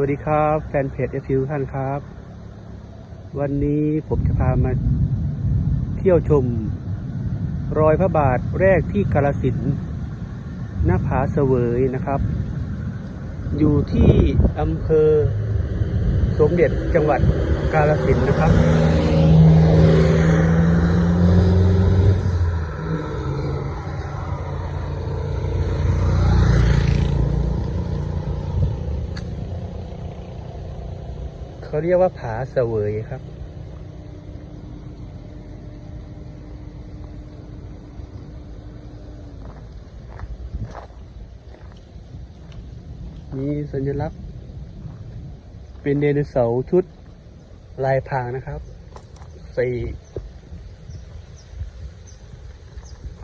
วัสดีครับแฟนเพจเอฟิวท่านครับ วันนี้ผมจะพามาเที่ยวชม รอยพระบาทแรกที่กาลสินหน้าผาเสวยนะครับ อยู่ที่อำเภอสมเด็จจังหวัดกาลสินนะครับ เขาเรียกว่าผาเสวยครับ มีสัญลักษณ์ เป็นไดนเสาชุดลายพางนะครับใส่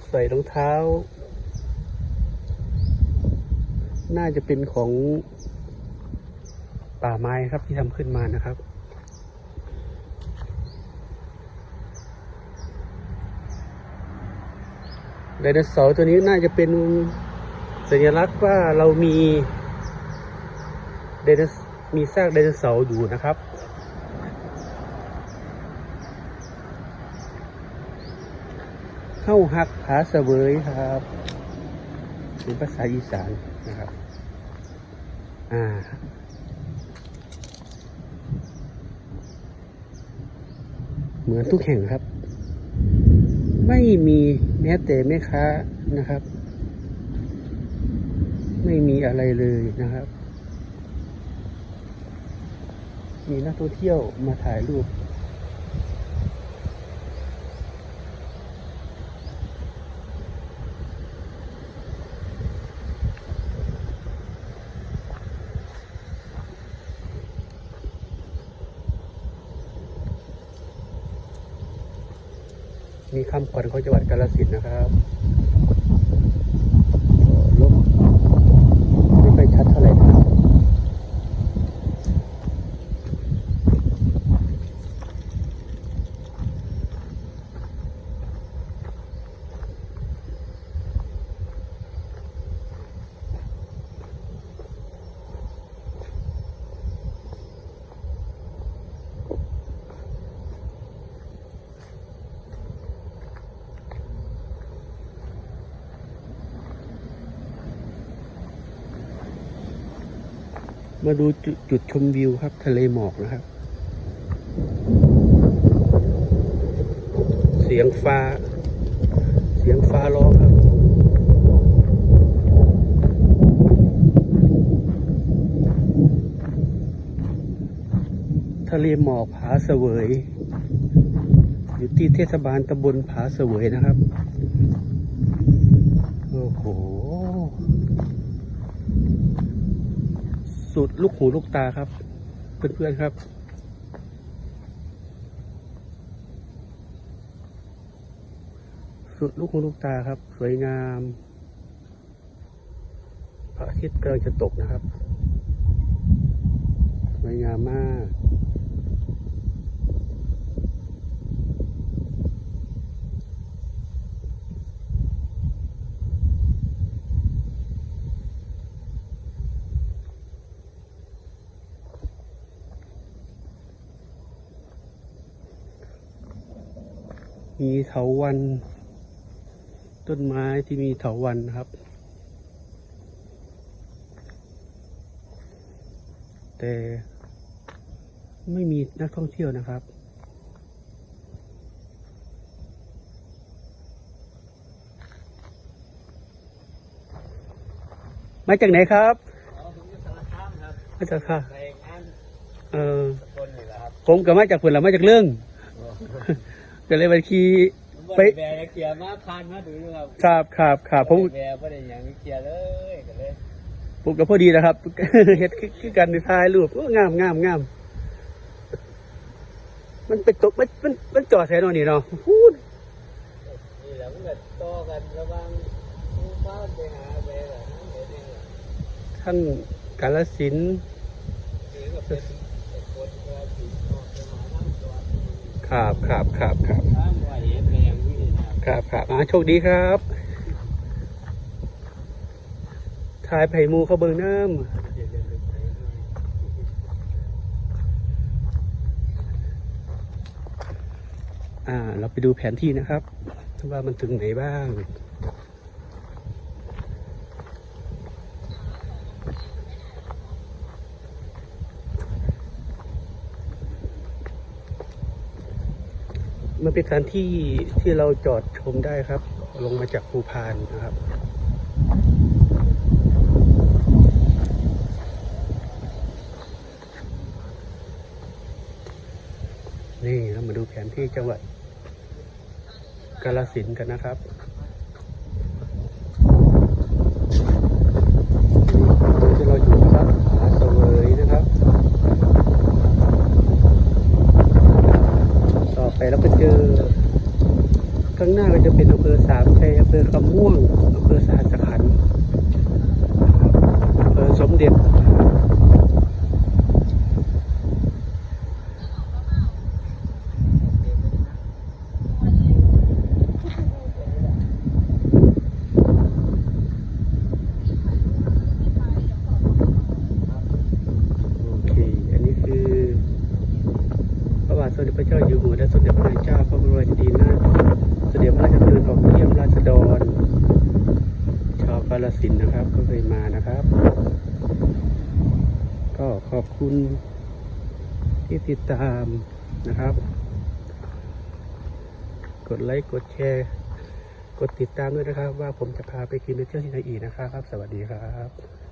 ใส่รองเท้า น่าจะเป็นของ ป่าไม้ครับที่ทำขึ้นมานะครับไดโนเสาร์ตัวนี้น่าจะเป็นสัญลักษณ์ว่าเรามีไดโนมีซากไดโนเสาร์อยู่นะครับ เข้าหักผาเสวยครับเป็นภาษาอีสานนะครับ อ่า เหมือนทุกแห่งครับ ไม่มีแม้แต่แม่ค้านะครับ ไม่มีอะไรเลยนะครับ มีนักท่องเที่ยวมาถ่ายรูป มีคำขวัญของจังหวัดกาฬสินธุ์นะครับลบไม่ค่อยชัดเท่าไหร่นะครับ มาดูจุดจุดชมวิวครับ ทะเลหมอกนะครับ เสียงฟ้า เสียงฟ้าร้องครับ ทะเลหมอกผาเสวย อยู่ที่เทศบาลตำบลผาเสวยนะครับ โอ้โห สุดลูกหูลูกตาครับ เพื่อนๆครับสุดลูกหูลูกตาครับ สวยงามพระอาทิตย์กำลังจะตกนะครับ สวยงามมาก มีเถาวัน ต้นไม้ที่มีเถาวันนะครับ แต่ไม่มีนักท่องเที่ยวนะครับ มาจากไหนครับอ๋อผมอยู่สารคามครับมาจากค่ะไปงานเออสกลนี่แหละครับผมกับมาจากผลละมาจากเรื่อง ก็เลยไปขี่ไปไปแบร์เกียร์มาพานมาดูอยู่ครับครับครับครับผมแบร์ไม่ได้หยังเกียร์เลยก็เลยผมกับพอดีนะครับเฮ็ดคือคือกันในถ่ายรูปโอ้งามงามงามมันเป็นตกมันมันมันจอดแสนอนนี่เนาะพูดนี่แหละมันก็ต่อกันระหว่างผู้บ้านไปหาแบร์แบบนั้นเดี๋ยวนี้แหละทั้งกาลสิน ครับครับครับครับครับครับอ่าโชคดีครับทายไผ่มูเขาเบิงน้ำอ่า เราไปดูแผนที่นะครับ ว่ามันถึงไหนบ้าง มันเป็นสถานที่ที่เราจอดชมได้ครับ ลงมาจากภูพานนะครับนี่เรามาดูแผนที่จังหวัดกาลสินกันนะครับที่เราอยู่นะครับผาเสวยนะครับ ต่อไปเราก็เจอ ข้างหน้าก็จะเป็นอำเภอสามชัยอำเภอคำม่วงอำเภอสหัสขันธ์อำเภอสมเด็จโอเคอันนี้คือพระบาทสมเด็จพระเจ้าอยู่หัวและสมเด็จพระนางเจ้าพระบรมราชินีนาถ เสด็จพระราชดำเนินออกเยี่ยมราษฎร ชาวกาลสินนะครับ ก็เคยมานะครับ ก็ขอบคุณที่ติดตามนะครับ กดไลค์กดแชร์ กดติดตามด้วยนะครับ ว่าผมจะพาไปกินไปเที่ยวที่ไหนอีกนะครับ สวัสดีครับ